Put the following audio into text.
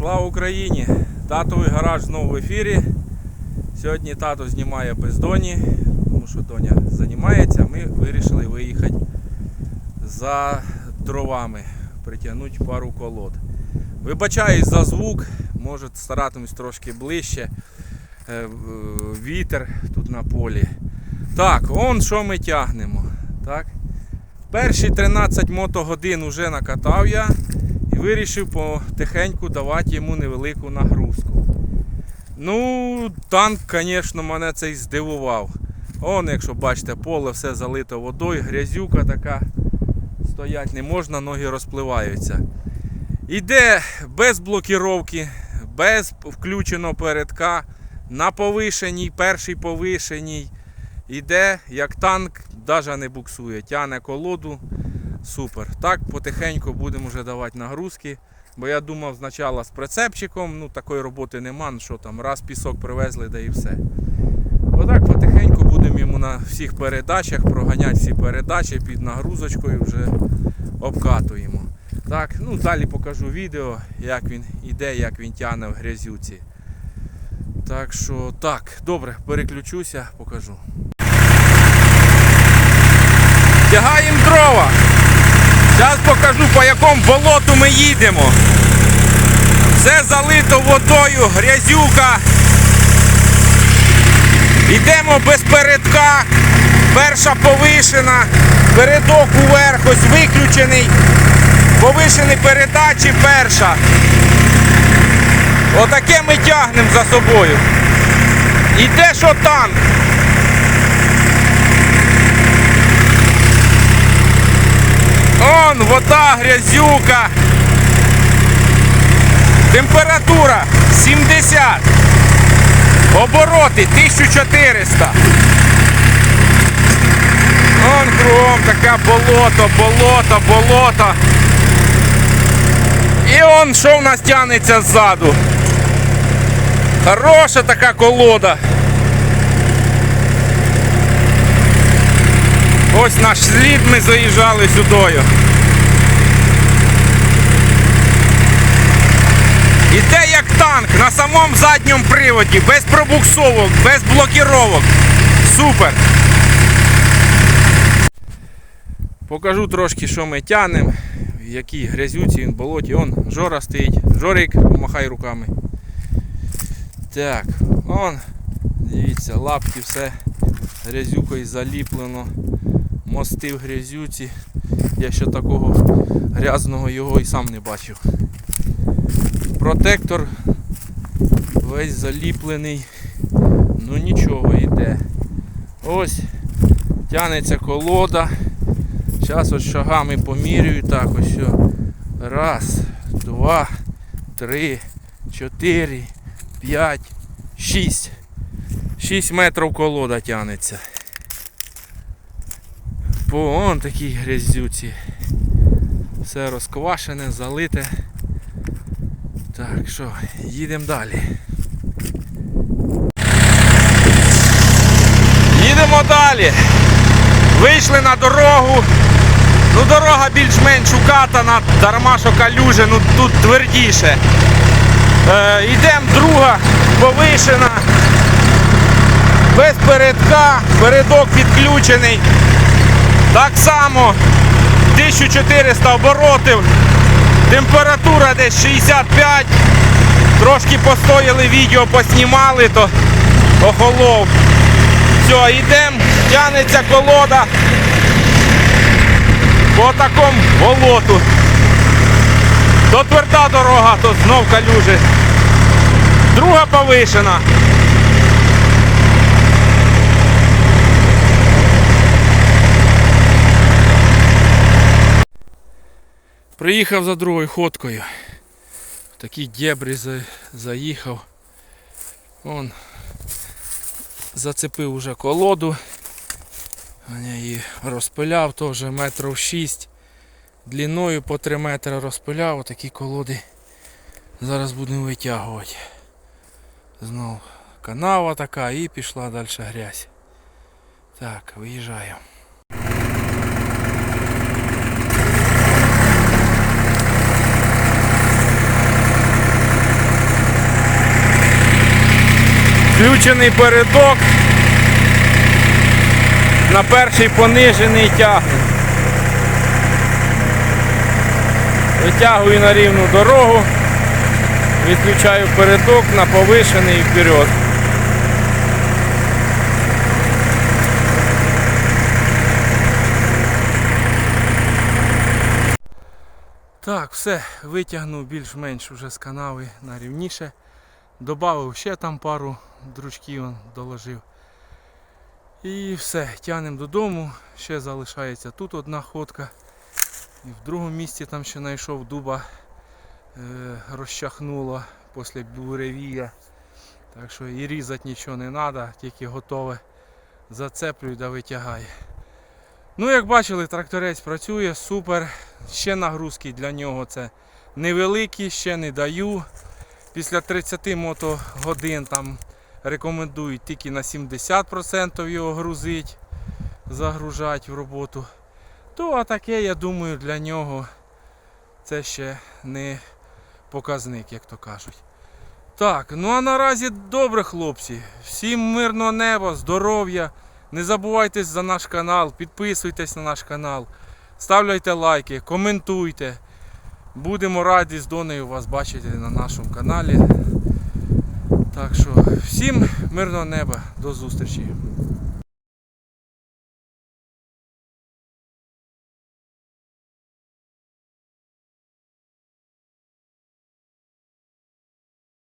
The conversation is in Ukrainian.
Слава Україні! Татовий гараж знову в ефірі. Сьогодні тато знімає без доні, тому що доня займається. Ми вирішили виїхати за дровами, притягнути пару колод. Вибачаюсь за звук, може старатимусь трошки ближче. Е, Вітер тут на полі. Так, он що ми тягнемо. Так? Перші 13 мотогодин вже накатав я вирішив потихеньку давати йому невелику нагрузку. Ну, танк, звісно, мене цей здивував. Он, якщо бачите, поле все залито водою, грязюка така. Стоять не можна, ноги розпливаються. Іде без блокіровки, без включеного передка, на повишеній, першій повишеній. Іде як танк, навіть не буксує, тяне колоду. Супер. Так, потихеньку будемо вже давати нагрузки. Бо я думав спочатку з прицепчиком, ну такої роботи нема, ну що там, раз пісок привезли, да і все. Отак потихеньку будемо йому на всіх передачах проганяти всі передачі під нагрузочкою вже обкатуємо. Так, ну далі покажу відео, як він іде, як він тягне в грязюці. Так що так, добре, переключуся, покажу. Тягаємо дрова. Зараз покажу по якому болоту ми їдемо. Все залито водою, грязюка. Йдемо без передка. Перша повишена. Передок уверх, ось виключений. Повишені передачі перша. Отаке ми тягнемо за собою. Іде що танк. Он вода, грязюка. Температура 70. Обороти 1400. Он кругом таке болото, болото, болото. І он що в нас тягнеться ззаду. Хороша така колода. Ось наш слід ми заїжджали сюдою. Іде як танк на самому задньому приводі, без пробуксовок, без блокіровок. Супер. Покажу трошки, що ми тянемо, в якій грязюці, в болоті. Он Жора стоїть. Жорик, помахай руками. Так, он, дивіться, лапки все грязюкою заліплено. Мости в грязюці. Я ще такого грязного його і сам не бачив. Протектор весь заліплений. Ну нічого йде. Ось тянеться колода. Зараз ось шагами помірюю. Так, ось. Раз, два, три, чотири, п'ять, шість. Шість метрів колода тянеться. По он такій грязюці. Все розквашене, залите. Так, що, їдемо далі. Їдемо далі. Вийшли на дорогу. Ну, дорога більш-менш укатана, дарма що калюже, ну тут твердіше. Е, йдемо друга, повишена. Без передка, передок підключений. Так само 1400 оборотів. Температура десь 65. Трошки постояли відео, поснімали, то охолов. Все, йдемо, тянеться колода по такому болоту. То тверда дорога, то знов калюжі. Друга повишена. Приїхав за другою ходкою. В такі дєбрі за- заїхав. Вон зацепив уже колоду. Я її розпиляв теж метрів 6. Длиною по 3 метри розпиляв. Отакі колоди. Зараз будемо витягувати. Знов канава така і пішла далі грязь. Так, виїжджаємо. Включений передок. На перший понижений тягне. Витягую на рівну дорогу. Відключаю передок на повишений вперед. Так, все, витягнув більш-менш вже з канави на рівніше. Добавив ще там пару дручків доложив. І все, тягнемо додому. Ще залишається тут одна ходка. І в другому місці там ще знайшов дуба, е, розчахнуло після буревія. Так що і різати нічого не треба, тільки готове. Зацеплюй да витягає. Ну, як бачили, тракторець працює, супер. Ще нагрузки для нього це невеликі, ще не даю. Після 30 мотогодин там рекомендують тільки на 70% його грузити, загружати в роботу. То а таке, я думаю, для нього це ще не показник, як то кажуть. Так, ну а наразі добре, хлопці. Всім мирного неба, здоров'я. Не забувайте за наш канал, підписуйтесь на наш канал, ставляйте лайки, коментуйте. Будемо раді з Донею вас бачити на нашому каналі. Так що всім мирного неба, до зустрічі.